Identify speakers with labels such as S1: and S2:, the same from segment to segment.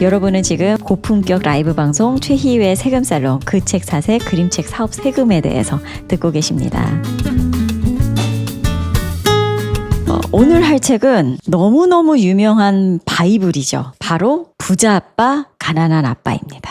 S1: 여러분은 지금 고품격 라이브 방송 최희유의 세금 살롱 그 책 사세 그림책 사업 세금에 대해서 듣고 계십니다. 어, 오늘 할 책은 너무너무 유명한 바이블이죠. 바로 부자 아빠, 가난한 아빠입니다.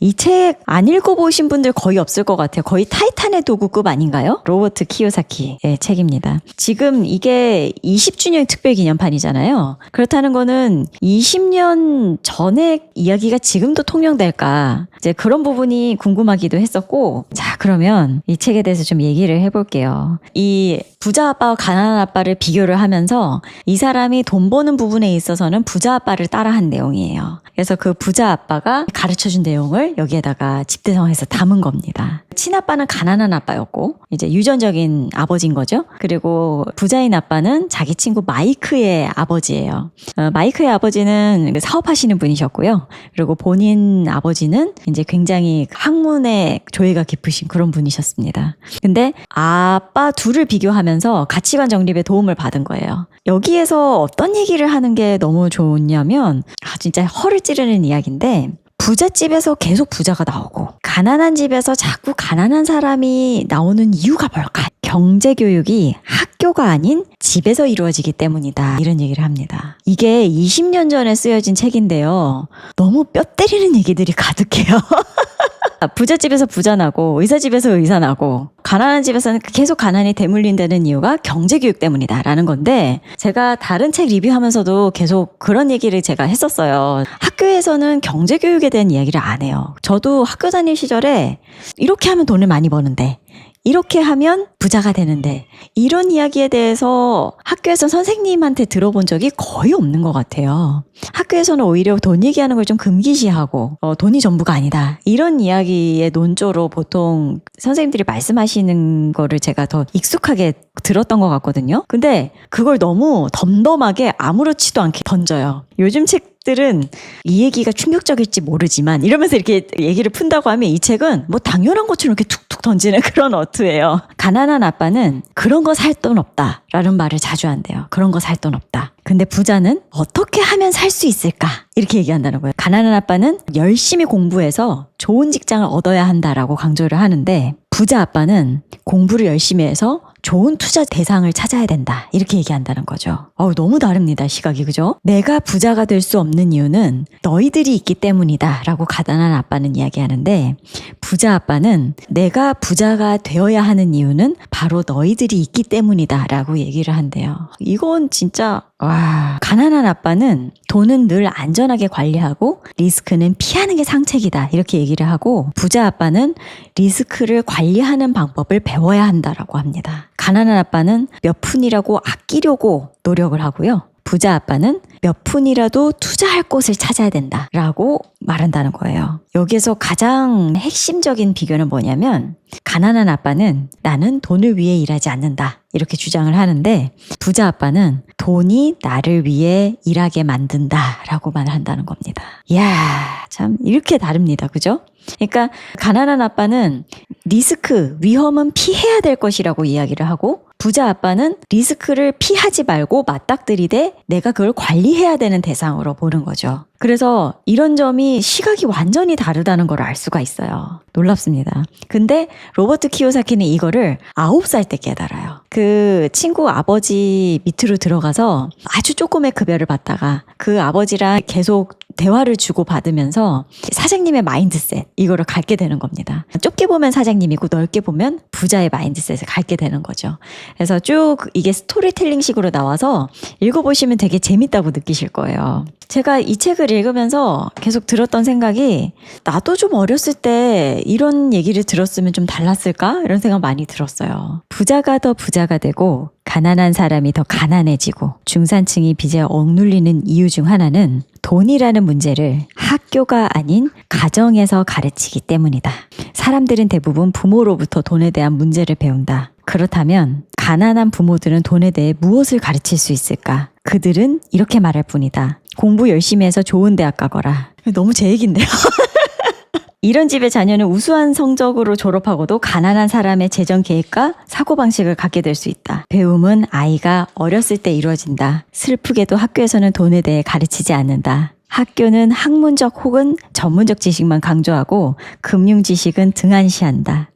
S1: 이 책 안 읽어보신 분들 거의 없을 것 같아요. 거의 타이탄의 도구급 아닌가요? 로버트 키요사키의 책입니다. 지금 이게 20주년 특별 기념판이잖아요. 그렇다는 거는 20년 전의 이야기가 지금도 통용될까? 이제 그런 부분이 궁금하기도 했었고, 자, 그러면 이 책에 대해서 좀 얘기를 해볼게요. 이 부자 아빠와 가난한 아빠를 비교를 하면서 이 사람이 돈 버는 부분에 있어서는 부자 아빠를 따라한 내용이에요. 그래서 그 부자 아빠가 가르쳐 준 내용을 여기에다가 집대성해서 담은 겁니다. 친아빠는 가난한 아빠였고, 이제 유전적인 아버지인 거죠. 그리고 부자인 아빠는 자기 친구 마이크의 아버지예요. 어, 마이크의 아버지는 그 사업하시는 분이셨고요. 그리고 본인 아버지는 이제 굉장히 학문에 조예가 깊으신 그런 분이셨습니다. 근데 아빠 둘을 비교하면서 가치관 정립에 도움을 받은 거예요. 여기에서 어떤 얘기를 하는 게 너무 좋냐면, 아, 진짜 허를 찌르는 이야기인데, 부잣집에서 계속 부자가 나오고, 가난한 집에서 자꾸 가난한 사람이 나오는 이유가 뭘까? 경제 교육이 학교가 아닌 집에서 이루어지기 때문이다. 이런 얘기를 합니다. 이게 20년 전에 쓰여진 책인데요. 너무 뼈 때리는 얘기들이 가득해요. 부잣집에서 부자 나고 의사 집에서 의사 나고 가난한 집에서는 계속 가난이 대물린다는 이유가 경제 교육 때문이다라는 건데 제가 다른 책 리뷰하면서도 계속 그런 얘기를 제가 했었어요. 학교에서는 경제 교육에 대한 이야기를 안 해요. 저도 학교 다닐 시절에 이렇게 하면 돈을 많이 버는데 이렇게 하면 부자가 되는데 이런 이야기에 대해서 학교에서 선생님한테 들어본 적이 거의 없는 것 같아요. 학교에서는 오히려 돈 얘기하는 걸 좀 금기시하고 어, 돈이 전부가 아니다 이런 이야기의 논조로 보통 선생님들이 말씀하시는 거를 제가 더 익숙하게 들었던 것 같거든요. 근데 그걸 너무 덤덤하게 아무렇지도 않게 던져요. 요즘 책 들은 이 얘기가 충격적일지 모르지만 이러면서 이렇게 얘기를 푼다고 하면 이 책은 뭐 당연한 것처럼 이렇게 툭툭 던지는 그런 어투예요. 가난한 아빠는 그런 거 살 돈 없다 라는 말을 자주 한대요. 그런 거 살 돈 없다. 근데 부자는 어떻게 하면 살 수 있을까? 이렇게 얘기한다는 거예요. 가난한 아빠는 열심히 공부해서 좋은 직장을 얻어야 한다라고 강조를 하는데 부자 아빠는 공부를 열심히 해서 좋은 투자 대상을 찾아야 된다. 이렇게 얘기한다는 거죠. 어우, 너무 다릅니다. 시각이. 그죠? 내가 부자가 될 수 없는 이유는 너희들이 있기 때문이다. 라고 가난한 아빠는 이야기하는데 부자 아빠는 내가 부자가 되어야 하는 이유는 바로 너희들이 있기 때문이다. 라고 얘기를 한대요. 이건 진짜 와, 가난한 아빠는 돈은 늘 안전하게 관리하고 리스크는 피하는 게 상책이다. 이렇게 얘기를 하고 부자 아빠는 리스크를 관리하는 방법을 배워야 한다라고 합니다. 가난한 아빠는 몇 푼이라고 아끼려고 노력을 하고요. 부자 아빠는 몇 푼이라도 투자할 곳을 찾아야 된다라고 말한다는 거예요. 여기에서 가장 핵심적인 비교는 뭐냐면 가난한 아빠는 나는 돈을 위해 일하지 않는다. 이렇게 주장을 하는데 부자 아빠는 돈이 나를 위해 일하게 만든다라고 말을 한다는 겁니다. 이야, 참 이렇게 다릅니다. 그죠? 그러니까 가난한 아빠는 리스크, 위험은 피해야 될 것이라고 이야기를 하고 부자 아빠는 리스크를 피하지 말고 맞닥뜨리되 내가 그걸 관리해야 되는 대상으로 보는 거죠. 그래서 이런 점이 시각이 완전히 다르다는 걸 알 수가 있어요. 놀랍습니다. 근데 로버트 키요사키는 이거를 9살 때 깨달아요. 그 친구 아버지 밑으로 들어가서 아주 조금의 급여를 받다가 그 아버지랑 계속 대화를 주고 받으면서 사장님의 마인드셋 이거를 갖게 되는 겁니다. 좁게 보면 사장님이고 넓게 보면 부자의 마인드셋을 갖게 되는 거죠. 그래서 쭉 이게 스토리텔링식으로 나와서 읽어보시면 되게 재밌다고 느끼실 거예요. 제가 이 책을 읽으면서 계속 들었던 생각이 나도 좀 어렸을 때 이런 얘기를 들었으면 좀 달랐을까? 이런 생각 많이 들었어요. 부자가 더 부자가 되고 가난한 사람이 더 가난해지고 중산층이 빚에 억눌리는 이유 중 하나는 돈이라는 문제를 학교가 아닌 가정에서 가르치기 때문이다. 사람들은 대부분 부모로부터 돈에 대한 문제를 배운다. 그렇다면 가난한 부모들은 돈에 대해 무엇을 가르칠 수 있을까? 그들은 이렇게 말할 뿐이다. 공부 열심히 해서 좋은 대학 가거라. 너무 제 얘긴데요. 이런 집의 자녀는 우수한 성적으로 졸업하고도 가난한 사람의 재정 계획과 사고방식을 갖게 될 수 있다. 배움은 아이가 어렸을 때 이루어진다. 슬프게도 학교에서는 돈에 대해 가르치지 않는다. 학교는 학문적 혹은 전문적 지식만 강조하고 금융 지식은 등한시한다.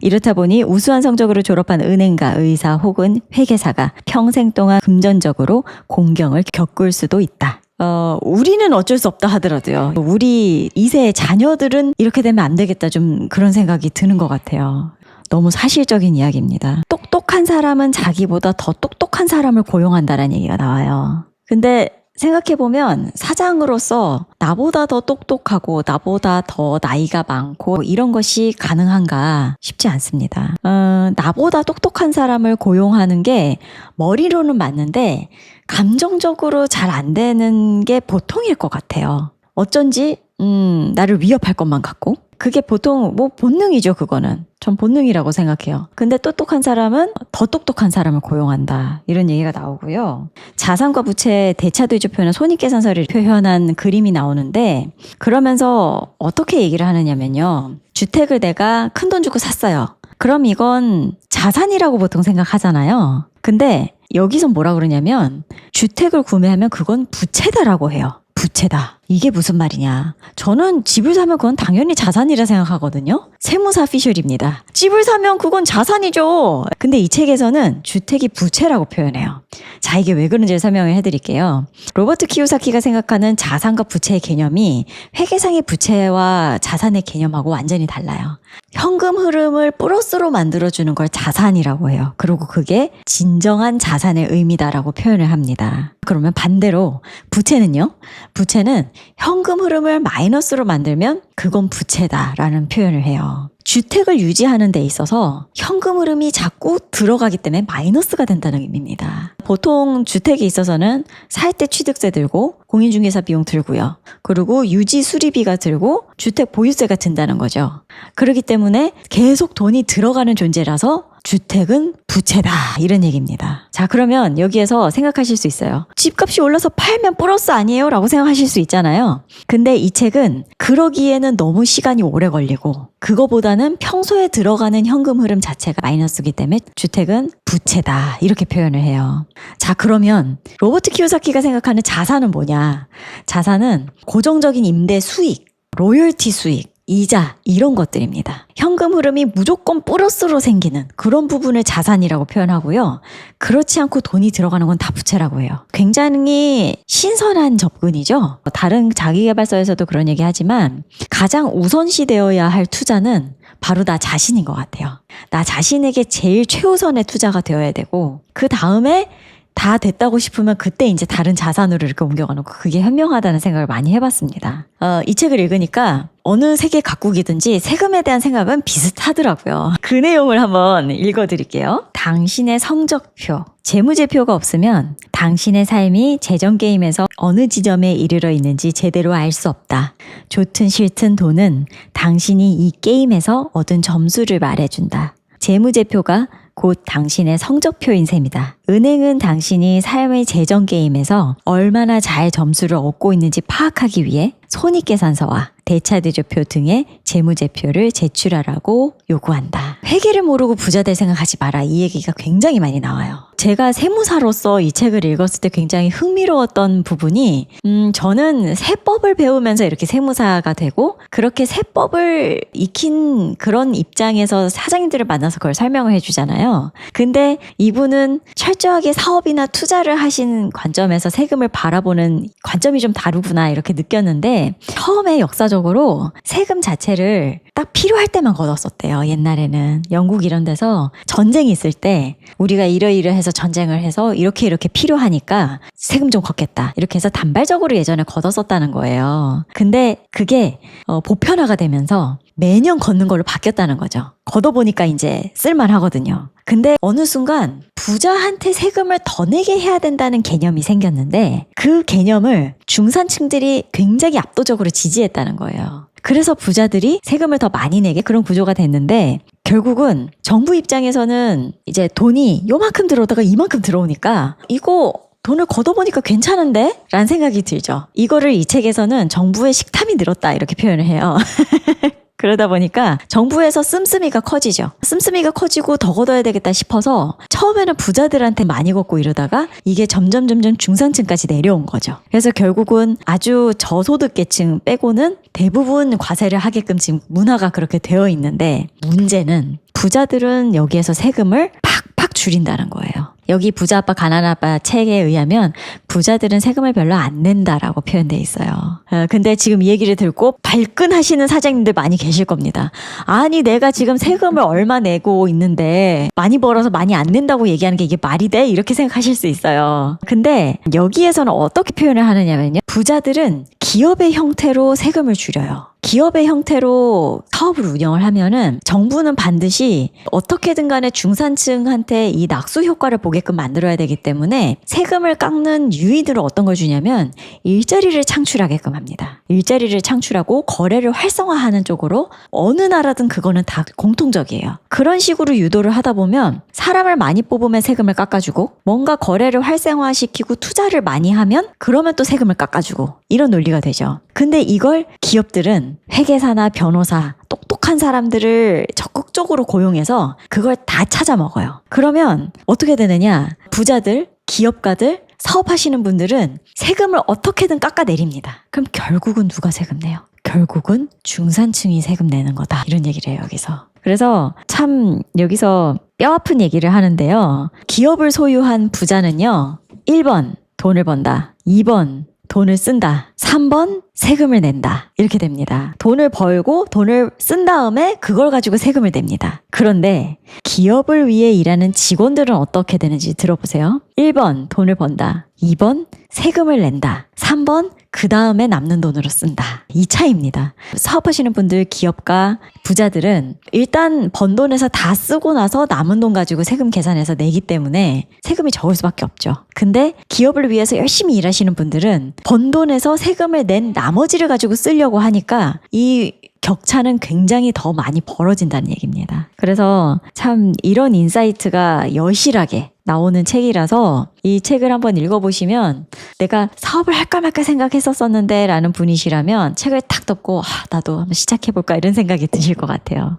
S1: 이렇다 보니 우수한 성적으로 졸업한 은행가, 의사 혹은 회계사가 평생 동안 금전적으로 공경을 겪을 수도 있다. 어, 우리는 어쩔 수 없다 하더라도요. 우리 2세 자녀들은 이렇게 되면 안 되겠다 좀 그런 생각이 드는 것 같아요. 너무 사실적인 이야기입니다. 똑똑한 사람은 자기보다 더 똑똑한 사람을 고용한다는 얘기가 나와요. 근데 생각해보면 사장으로서 나보다 더 똑똑하고 나보다 더 나이가 많고 이런 것이 가능한가 싶지 않습니다. 어, 나보다 똑똑한 사람을 고용하는 게 머리로는 맞는데 감정적으로 잘 안 되는 게 보통일 것 같아요. 어쩐지 음, 나를 위협할 것만 같고 그게 보통 뭐 본능이죠, 그거는. 전 본능이라고 생각해요. 근데 똑똑한 사람은 더 똑똑한 사람을 고용한다. 이런 얘기가 나오고요. 자산과 부채의 대차대조표는 손익계산서를 표현한 그림이 나오는데 그러면서 어떻게 얘기를 하느냐면요. 주택을 내가 큰 돈 주고 샀어요. 그럼 이건 자산이라고 보통 생각하잖아요. 근데 여기서 뭐라 그러냐면 주택을 구매하면 그건 부채다라고 해요. 부채다. 이게 무슨 말이냐. 저는 집을 사면 그건 당연히 자산이라 생각하거든요. 세무사 피셜입니다. 집을 사면 그건 자산이죠. 근데 이 책에서는 주택이 부채라고 표현해요. 자, 이게 왜 그런지를 설명을 해드릴게요. 로버트 키오사키가 생각하는 자산과 부채의 개념이 회계상의 부채와 자산의 개념하고 완전히 달라요. 현금 흐름을 플러스로 만들어주는 걸 자산이라고 해요. 그리고 그게 진정한 자산의 의미다라고 표현을 합니다. 그러면 반대로 부채는요? 부채는 현금 흐름을 마이너스로 만들면 그건 부채다라는 표현을 해요. 주택을 유지하는 데 있어서 현금 흐름이 자꾸 들어가기 때문에 마이너스가 된다는 의미입니다. 보통 주택에 있어서는 살 때 취득세 들고 공인중개사 비용 들고요. 그리고 유지 수리비가 들고 주택 보유세가 든다는 거죠. 그렇기 때문에 계속 돈이 들어가는 존재라서 주택은 부채다. 이런 얘기입니다. 자, 그러면 여기에서 생각하실 수 있어요. 집값이 올라서 팔면 플러스 아니에요? 라고 생각하실 수 있잖아요. 근데 이 책은 그러기에는 너무 시간이 오래 걸리고 그거보다는 평소에 들어가는 현금 흐름 자체가 마이너스기 때문에 주택은 부채다. 이렇게 표현을 해요. 자, 그러면 로버트 키오사키가 생각하는 자산은 뭐냐? 자산은 고정적인 임대 수익, 로열티 수익, 이자 이런 것들입니다. 현금 흐름이 무조건 플러스로 생기는 그런 부분을 자산이라고 표현하고요. 그렇지 않고 돈이 들어가는 건 다 부채라고 해요. 굉장히 신선한 접근이죠. 다른 자기개발서에서도 그런 얘기 하지만 가장 우선시되어야 할 투자는 바로 나 자신인 것 같아요. 나 자신에게 제일 최우선의 투자가 되어야 되고 그 다음에 다 됐다고 싶으면 그때 이제 다른 자산으로 이렇게 옮겨가는 거 그게 현명하다는 생각을 많이 해봤습니다. 어, 이 책을 읽으니까 어느 세계 각국이든지 세금에 대한 생각은 비슷하더라고요. 그 내용을 한번 읽어드릴게요. 당신의 성적표, 재무제표가 없으면 당신의 삶이 재정 게임에서 어느 지점에 이르러 있는지 제대로 알 수 없다. 좋든 싫든 돈은 당신이 이 게임에서 얻은 점수를 말해준다. 재무제표가 곧 당신의 성적표인 셈이다. 은행은 당신이 삶의 재정 게임에서 얼마나 잘 점수를 얻고 있는지 파악하기 위해 손익계산서와 대차대조표 등의 재무제표를 제출하라고 요구한다. 회계를 모르고 부자 될 생각하지 마라. 이 얘기가 굉장히 많이 나와요. 제가 세무사로서 이 책을 읽었을 때 굉장히 흥미로웠던 부분이 음 저는 세법을 배우면서 이렇게 세무사가 되고 그렇게 세법을 익힌 그런 입장에서 사장님들을 만나서 그걸 설명을 해주잖아요. 근데 이분은 철저하게 사업이나 투자를 하신 관점에서 세금을 바라보는 관점이 좀 다르구나 이렇게 느꼈는데 처음에 역사적 으로 세금 자체를 딱 필요할 때만 걷었었대요. 옛날에는 영국 이런 데서 전쟁이 있을 때 우리가 이러이러해서 전쟁을 해서 이렇게 이렇게 필요하니까 세금 좀 걷겠다 이렇게 해서 단발적으로 예전에 걷었었다는 거예요. 근데 그게 어, 보편화가 되면서 매년 걷는 걸로 바뀌었다는 거죠. 걷어보니까 이제 쓸만하거든요. 근데 어느 순간 부자한테 세금을 더 내게 해야 된다는 개념이 생겼는데 그 개념을 중산층들이 굉장히 압도적으로 지지했다는 거예요. 그래서 부자들이 세금을 더 많이 내게 그런 구조가 됐는데 결국은 정부 입장에서는 이제 돈이 요만큼 들어오다가 이만큼 들어오니까 이거 돈을 걷어보니까 괜찮은데? 라는 생각이 들죠. 이거를 이 책에서는 정부의 식탐이 늘었다 이렇게 표현을 해요. 그러다 보니까 정부에서 씀씀이가 커지죠. 씀씀이가 커지고 더 걷어야 되겠다 싶어서 처음에는 부자들한테 많이 걷고 이러다가 이게 점점 점점 중산층까지 내려온 거죠. 그래서 결국은 아주 저소득 계층 빼고는 대부분 과세를 하게끔 지금 문화가 그렇게 되어 있는데 문제는 부자들은 여기에서 세금을 팍팍 줄인다는 거예요. 여기 부자 아빠 가난 아빠 책에 의하면 부자들은 세금을 별로 안 낸다라고 표현돼 있어요. 어, 근데 지금 이 얘기를 듣고 발끈하시는 사장님들 많이 계실 겁니다. 아니 내가 지금 세금을 얼마 내고 있는데 많이 벌어서 많이 안 낸다고 얘기하는 게 이게 말이 돼? 이렇게 생각하실 수 있어요. 근데 여기에서는 어떻게 표현을 하느냐면요. 부자들은 기업의 형태로 세금을 줄여요. 기업의 형태로 사업을 운영을 하면은 정부는 반드시 어떻게든 간에 중산층한테 이 낙수 효과를 보게끔 만들어야 되기 때문에 세금을 깎는 유의들을 어떤 걸 주냐면 일자리를 창출하게끔 합니다. 일자리를 창출하고 거래를 활성화하는 쪽으로 어느 나라든 그거는 다 공통적이에요. 그런 식으로 유도를 하다 보면 사람을 많이 뽑으면 세금을 깎아주고 뭔가 거래를 활성화시키고 투자를 많이 하면 그러면 또 세금을 깎아주고 이런 논리가 되죠. 근데 이걸 기업들은 회계사나 변호사 똑똑한 사람들을 적극적으로 고용해서 그걸 다 찾아 먹어요. 그러면 어떻게 되느냐? 부자들, 기업가들, 사업하시는 분들은 세금을 어떻게든 깎아내립니다. 그럼 결국은 누가 세금 내요? 결국은 중산층이 세금 내는 거다. 이런 얘기를 해요, 여기서. 그래서 참 여기서 뼈 아픈 얘기를 하는데요. 기업을 소유한 부자는요. 1번 돈을 번다. 2번 돈을 쓴다. 3번 세금을 낸다. 이렇게 됩니다. 돈을 벌고 돈을 쓴 다음에 그걸 가지고 세금을 냅니다. 그런데 기업을 위해 일하는 직원들은 어떻게 되는지 들어보세요. 1번 돈을 번다. 2번 세금을 낸다. 3번 그 다음에 남는 돈으로 쓴다. 이 차이입니다. 사업하시는 분들, 기업가, 부자들은 일단 번 돈에서 다 쓰고 나서 남은 돈 가지고 세금 계산해서 내기 때문에 세금이 적을 수밖에 없죠. 근데 기업을 위해서 열심히 일하시는 분들은 번 돈에서 세금을 낸 나머지를 가지고 쓰려고 하니까 이 격차는 굉장히 더 많이 벌어진다는 얘기입니다. 그래서 참 이런 인사이트가 여실하게 나오는 책이라서 이 책을 한번 읽어보시면 내가 사업을 할까 말까 생각했었었는데 라는 분이시라면 책을 탁 덮고 아, 나도 한번 시작해볼까 이런 생각이 드실 것 같아요.